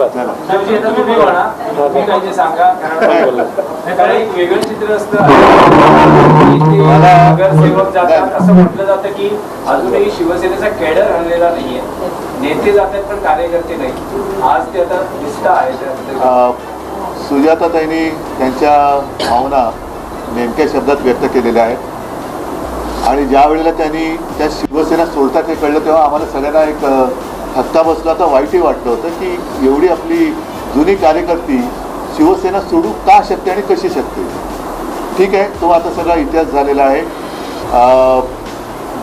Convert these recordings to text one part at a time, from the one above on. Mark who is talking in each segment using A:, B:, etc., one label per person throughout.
A: शेवटी आता तुम्ही म्हणा तुम्ही काही ते सांगा कारण कारण एक वेगळं चित्र असतं. की ते नगरसेवक जातात. असं म्हटलं जातं की अजूनही शिवसेनेचा कॅडर आणलेला नाहीये. नेते जातात पण कार्यकर्ते नाही. आज ते आता दिसत आहे
B: सुजाताताईंनी त्यांच्या भावना नेमक्या शब्दात व्यक्त केलेल्या आहेत. आणि ज्या वेळेला त्यांनी त्या शिवसेना सोडतात हे कळलं तेव्हा आम्हाला सगळ्यांना एक अ, धक्का बसला तर वाईटही वाटलं होतं की एवढी आपली जुनी कार्यकर्ती शिवसेना सोडू का शकते आणि कशी शकते? ठीक आहे तो आता सगळा इतिहास झालेला आहे.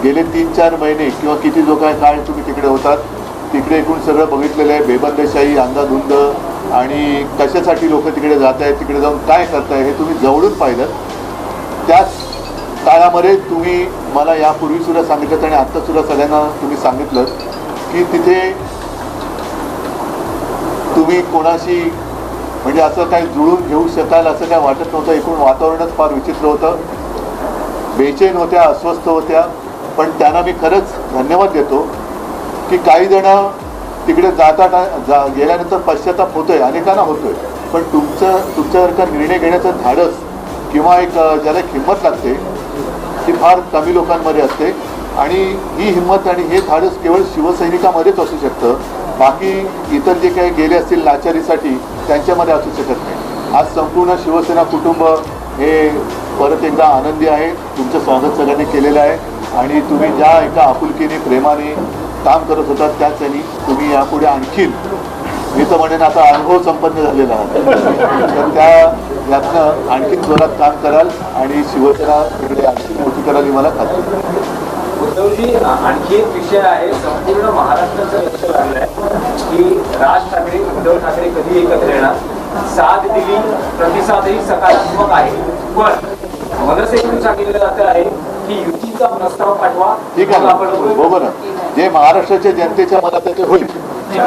B: गेले तीन चार महिने किंवा किती जो काय काळ तुम्ही तिकडे होतात तिकडे एकूण सगळं बघितलेलं आहे. बेबंदशाही अंधाधुंद आणि कशासाठी लोक तिकडे जात आहेत तिकडे जाऊन काय करताय हे तुम्ही जवळून पाहिलं. त्याच काळामध्ये तुम्ही मला यापूर्वीसुद्धा सांगितलं आणि आत्तासुद्धा सगळ्यांना तुम्ही सांगितलं की तिथे तुम्ही कोणाशी म्हणजे असं काही जुळून घेऊ शकाल असं काय वाटत नव्हतं. एकूण वातावरणच फार विचित्र होतं. बेचैन होत्या अस्वस्थ होत्या. पण त्यांना मी खरंच धन्यवाद देतो की काही जण तिकडे जाता जा गेल्यानंतर पश्चाताप होतोय अनेकांना होतोय. पण तुमचं तुमच्यासारखा निर्णय घेण्याचं धाडस किंवा एक ज्याला एक हिंमत लागते ती फार कमी लोकांमध्ये असते. आणि ही हिंमत आणि हे धाडस केवळ शिवसैनिकामध्येच असू शकतं. बाकी इतर जे काही गेले असतील लाचारीसाठी त्यांच्यामध्ये असू शकत नाही. आज संपूर्ण शिवसेना कुटुंब हे परत एकदा आनंदी आहे. तुमचं स्वागत सगळ्यांनी केलेलं आहे. आणि तुम्ही ज्या एका आपुलकीने प्रेमाने काम करत होतात त्याच यांनी तुम्ही यापुढे आणखीन मी तर म्हणेन आता अनुभव संपन्न झालेला आहात. तर त्या यातनं आणखीन जोरात काम कराल आणि शिवसेना इकडे आणखी मोठी कराल ही मला खात्री.
A: उद्धवजी आणखी एक विषय आहे संपूर्ण महाराष्ट्राचं लक्ष लागलंय की राज ठाकरे उद्धव ठाकरे कधी एकत्र येणार? साथ दिली प्रतिसादही सकारात्मक आहे. पण मनसेकडून सांगितलं जात आहे की युतीचा प्रस्ताव पाठवा
B: ठीक आहे
A: आपण बोलू.
B: बरोबर जे महाराष्ट्राच्या जनतेच्या मनात ते होईल. हे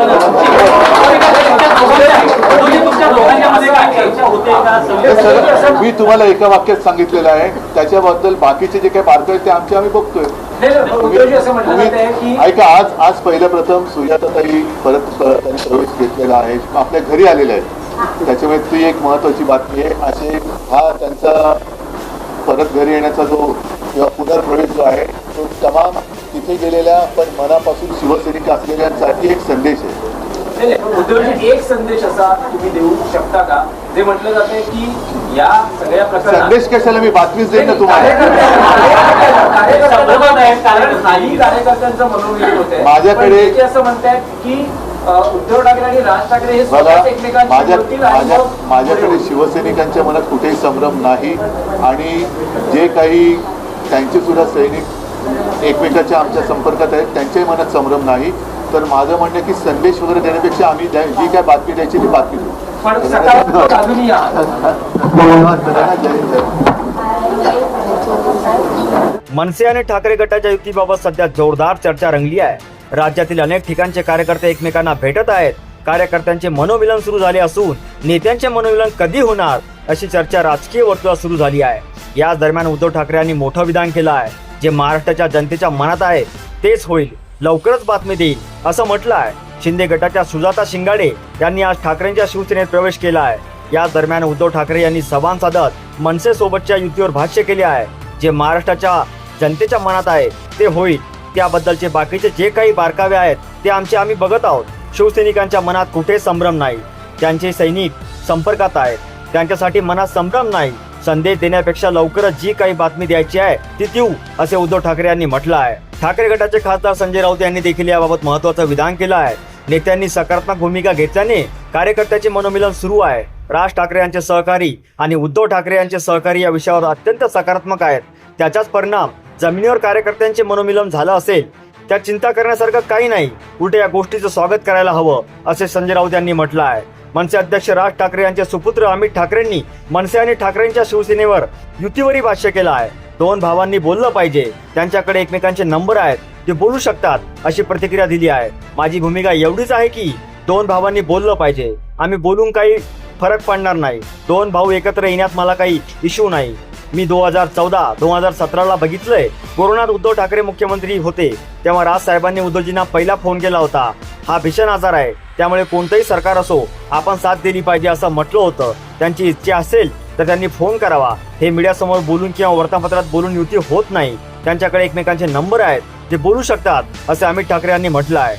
B: मी तुम्हाला एका वाक्यात सांगितलेलं आहे त्याच्याबद्दल बाकीचे जे काही बारकावे आहेत ते आमचे आम्ही बघतोय. ऐका आज आज पहिल्या प्रथम सुजाताताई परत त्यांनी प्रवेश घेतलेला आहे. आपल्या घरी आलेले आहेत. त्याच्यामुळे ती एक महत्वाची बातमी आहे. असे हा त्यांचा परत घरी येण्याचा जो किंवा पुनर्प्रवेश जो आहे तो तमाम तिथे गेलेल्या पण मनापासून शिवसैनिक असलेल्यांसाठी एक संदेश आहे.
A: उद्धवजी एक संदेश असा तुम्ही देऊ शकता का जे म्हटलं जाते की या सगळ्या प्रकरणात
B: संदेश कशाला मी बातमीच देईन ना
A: कार्यकर्त्यांचं मनोविरोध होते
B: माझ्याकडे-
A: असं म्हणतायत की उद्धव ठाकरे आणि राज ठाकरे हे
B: माझ्याकडे. शिवसैनिकांच्या मनात कुठेही संभ्रम नाही आणि जे काही त्यांचे सुद्धा सैनिक एकमेकाच्या आमच्या संपर्कात आहेत त्यांच्याही मनात संभ्रम नाही तर माझं म्हणणं आहे की संदेश वगैरे देण्यापेक्षा आम्ही जी काय बातमी द्यायची ती बातमी देऊ.
C: मनसे आणि ठाकरे गटाच्या युतीबाबत सध्या जोरदार चर्चा रंगली आहे. राज्यातील अनेक ठिकाणचे कार्यकर्ते एकमेकांना भेटत आहेत. कार्यकर्त्यांचे मनोमिलन सुरू झाले असून नेत्यांचे मनोमिलन कधी होणार अशी चर्चा राजकीय वर्तुळात सुरू झाली आहे. याच दरम्यान उद्धव ठाकरे यांनी मोठं विधान केलं आहे. जे महाराष्ट्राच्या जनतेच्या मनात आहे तेच होईल. लवकरच बातमी देईल. असं म्हटलं आहे शिंदे गटाच्या सुजाता शिंगाडे यांनी आज ठाकरेंच्या शिवसेनेत प्रवेश केला आहे याच दरम्यान उद्धव ठाकरे यांनी सभान साधत मनसे सोबतच्या युतीवर भाष्य केले आहे. जे महाराष्ट्राच्या जनतेच्या मनात आहे ते होईल. त्याबद्दलचे बाकीचे जे काही बारकावे आहेत ते आमचे आम्ही बघत आहोत. शिवसैनिकांच्या मनात कुठे संभ्रम नाही. त्यांचे सैनिक संपर्कात आहेत. त्यांच्यासाठी मनात संभ्रम नाही. संदेश देण्यापेक्षा लवकरच जी काही बातमी द्यायची आहे ती देऊ असे उद्धव ठाकरे यांनी म्हटलं आहे ठाकरे गटाचे खासदार संजय राऊत यांनी देखील याबाबत महत्वाचं विधान केलं आहे. नेत्यांनी सकारात्मक भूमिका घेतल्याने कार्यकर्त्याचे मनोमिलन सुरू आहे. राज ठाकरे यांचे सहकारी आणि उद्धव ठाकरे यांचे सहकारी या विषयावर अत्यंत सकारात्मक आहेत. त्याचाच परिणाम जमिनीवर कार्यकर्त्यांचे मनोमिलन झालं असेल त्या चिंता करण्यासारखं काही नाही. उलट या गोष्टीचं स्वागत करायला हवं असे संजय राऊत यांनी म्हटलं आहे मनसे अध्यक्ष राज ठाकरे यांचे सुपुत्र अमित ठाकरेंनी मनसे आणि ठाकरेंच्या शिवसेनेवर युतीवरही भाष्य केलं आहे. दोन भावांनी बोललं पाहिजे. त्यांच्याकडे एकमेकांचे नंबर आहेत. ते बोलू शकतात अशी प्रतिक्रिया दिली आहे. माझी भूमिका एवढीच आहे की दोन भावांनी बोललं पाहिजे. आम्ही बोलून काही फरक पडणार नाही. दोन भाऊ एकत्र येण्यात मला काही इश्यू नाही. मी दोन हजार चौदा दोन हजार सतराला बघितलंय. कोरोनात उद्धव ठाकरे मुख्यमंत्री होते. तेव्हा राज साहेबांनी उद्धवजींना पहिला फोन केला होता. हा भीषण आजार आहे. त्यामुळे कोणतंही सरकार असो आपण साथ दिली पाहिजे असं म्हटलं होतं. त्यांची इच्छा असेल तर त्यांनी फोन करावा. हे मीडियासमोर बोलून किंवा वर्तमानपत्रात बोलून युती होत नाही. त्यांच्याकडे एकमेकांचे नंबर आहेत जे बोलू शकतात असे अमित ठाकरे यांनी म्हटलं आहे.